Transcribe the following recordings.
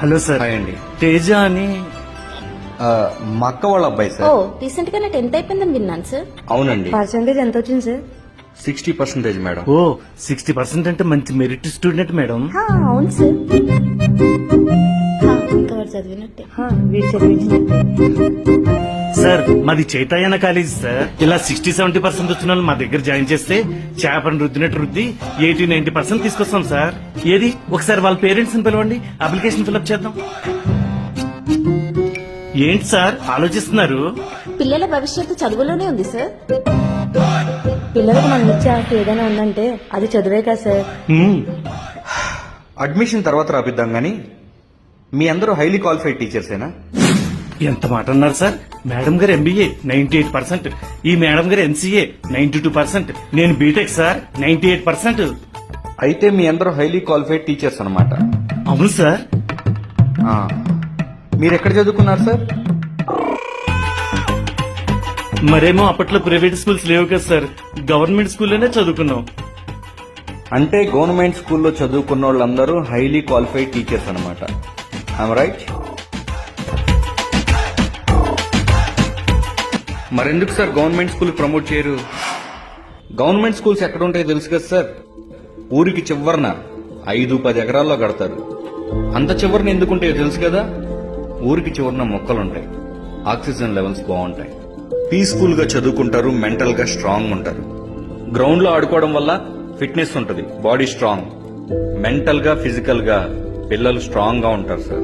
Hello sir. Hi అండి. తేజ అని ఆ, మా అక్క వాళ్ళ అబ్బాయి ఓ సార్ రీసెంట్ గానే టెన్త్ అయిపోయిందని విన్నాను సార్. అవునండి. పర్సంటేజ్ ఎంత వచ్చింది సార్? Sixty percentage madam. ఓ సిక్స్టీ పర్సెంట్ అంటే మంచి మెరిట్ స్టూడెంట్ మేడం. హా, అవును సార్. చదివినట్టే. చదివించినట్టే. సార్ మాది చైతన్య కాలేజ్ సార్. ఇలా సిక్స్టీ సెవెంటీ పర్సెంట్ వచ్చిన వాళ్ళు మా దగ్గర జాయిన్ చేస్తే చేపను రుద్దినట్టు రుద్ది ఎయిటీ నైన్టీ పర్సెంట్ తీసుకొస్తాం సార్. ఏది? ఒకసారి వాళ్ళ పేరెంట్స్ని పిలవండి అప్లికేషన్ ఫిల్అప్ చేద్దాం. ఏంటి సార్ ఆలోచిస్తున్నారు? పిల్లల భవిష్యత్తు చదువులోనే ఉంది సార్. పిల్లలకు మనం ఇచ్చే ఆస్తి ఏదైనా ఉందంటే అది చదువే కదా సార్. అడ్మిషన్ తర్వాత రాపిద్దాం గానీ మీ అందరూ హైలీ క్వాలిఫైడ్ టీచర్సేనా ఎంత మాట అన్నారు సార్? మేడం గారు ఎంబీఏ నైన్టీ ఎయిట్ పర్సెంట్ ఈ మేడం గారు ఎంసీఏ నైన్టీ టూ పర్సెంట్ నేను BTech sir ninety eight percent అయితే మీ అందరూ హైలీ క్వాలిఫైడ్ టీచర్స్ అనమాట అవును సార్. మీరు ఎక్కడ చదువుకున్నారు సార్? మరేమో అప్పట్లో ప్రైవేట్ స్కూల్స్ లేవు కదా సార్. గవర్నమెంట్ స్కూల్లోనే చదువుకున్నాం. అంటే గవర్నమెంట్ స్కూల్లో చదువుకున్న వాళ్ళందరూ హైలీ క్వాలిఫైడ్ టీచర్స్ అనమాట రైట్ మరెందుకు సార్ గవర్నమెంట్ స్కూల్ ప్రమోట్ చేయరు? గవర్నమెంట్ స్కూల్స్ ఎక్కడ ఉంటాయో తెలుసు కదా సార్. ఊరికి చివరన ఐదు పది ఎకరాల్లో కడతారు. అంత చివరన ఎందుకుంటాయో తెలుసు కదా? ఊరికి చివరన మొక్కలుంటాయి ఆక్సిజన్ లెవెల్స్ బాగుంటాయి. పీస్ఫుల్గా చదువుకుంటారు మెంటల్గా స్ట్రాంగ్ ఉంటారు. గ్రౌండ్లో ఆడుకోవడం వల్ల ఫిట్నెస్ ఉంటుంది బాడీ స్ట్రాంగ్. మెంటల్గా ఫిజికల్గా పిల్లలు స్ట్రాంగ్గా ఉంటారు సార్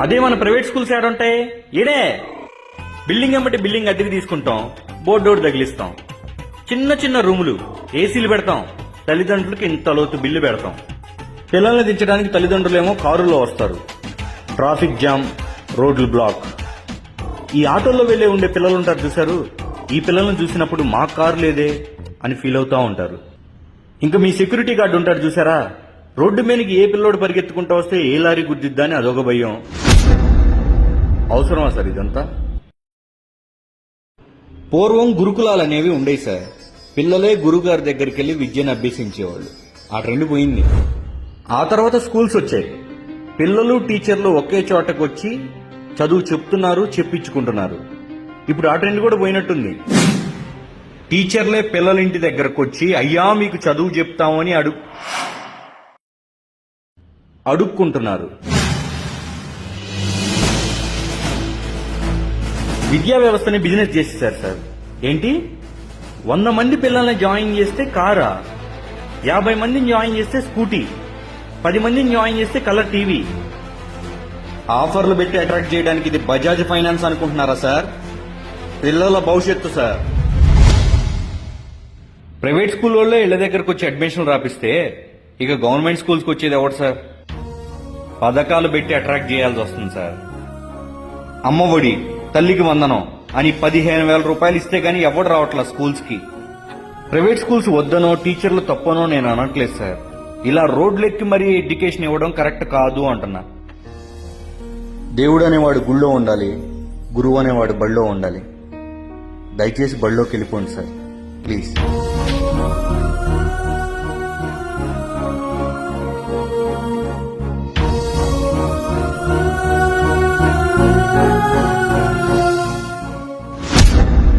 అదే మన ప్రైవేట్ స్కూల్స్ ఏడుంటాయి? ఈడే! బిల్డింగ్ ఎంబటి బిల్డింగ్ అద్దెకి తీసుకుంటాం బోర్డు డోర్ తగిలిస్తాం. చిన్న చిన్న రూములు ఏసీలు పెడతాం. తల్లిదండ్రులకి ఇంత లోతు బిల్లు పెడతాం. పిల్లల్ని దించడానికి తల్లిదండ్రులేమో కారులో వస్తారు. ట్రాఫిక్ జామ్ రోడ్లు బ్లాక్. ఈ ఆటోల్లో వెళ్ళే ఉండే పిల్లలు ఉంటారు చూశారు? ఈ పిల్లల్ని చూసినప్పుడు మా కారు లేదే అని ఫీల్ అవుతా ఉంటారు. ఇంకా మీ సెక్యూరిటీ గార్డు ఉంటాడు చూసారా రోడ్డు మీదకి ఏ పిల్లోడు పరిగెత్తుకుంటా వస్తే ఏ లారీ గుద్దిద్దా అని అదొక భయం. అవసరమా సార్ ఇదంతా? పూర్వం గురుకులాలు అనేవి ఉండేవి సార్. పిల్లలే గురుగారి దగ్గరికి వెళ్ళి విద్యను అభ్యసించేవాళ్ళు. ఆ ట్రెండ్ పోయింది. ఆ తర్వాత స్కూల్స్ వచ్చాయి. పిల్లలు టీచర్లు ఒకే చోటకు వచ్చి చదువు చెప్తున్నారు చెప్పించుకుంటున్నారు. ఇప్పుడు ఆ ట్రెండ్ కూడా పోయినట్టుంది. టీచర్లే పిల్లల ఇంటి దగ్గరకు వచ్చి అయ్యా మీకు చదువు చెప్తామని అడుగు అడుక్కుంటున్నారు. విద్యా వ్యవస్థని బిజినెస్ చేసేసారు సార్. ఏంటి? వంద మంది పిల్లల్ని జాయిన్ చేస్తే కారా? యాభై మందిని జాయిన్ చేస్తే స్కూటీ? పది మందిని జాయిన్ చేస్తే కలర్ టీవీ? ఆఫర్లు పెట్టి అట్రాక్ట్ చేయడానికి ఇది బజాజ్ ఫైనాన్స్ అనుకుంటున్నారా సార్? పిల్లల భవిష్యత్తు సార్. ప్రైవేట్ స్కూల్ వాళ్ళే ఇళ్ళ దగ్గరకు వచ్చి అడ్మిషన్ రాపిస్తే ఇక గవర్నమెంట్ స్కూల్స్కి వచ్చేది ఎవరు సార్? పథకాలు పెట్టి అట్రాక్ట్ చేయాల్సి వస్తుంది సార్. అమ్మఒడి తల్లికి వందనం అని పదిహేను వేల రూపాయలు ఇస్తే గానీ ఎవడు రావట్లా స్కూల్స్కి ప్రైవేట్ స్కూల్స్ వద్దనో టీచర్లు తప్పనో నేను అనట్లేదు సార్. ఇలా రోడ్లెక్కి మరీ ఎడ్యుకేషన్ ఇవ్వడం కరెక్ట్ కాదు అంటున్నా. దేవుడు అనేవాడు గుళ్ళో ఉండాలి గురువు అనేవాడు బళ్ళో ఉండాలి. దయచేసి బళ్ళోకి వెళ్ళిపోండి సార్ ప్లీజ్.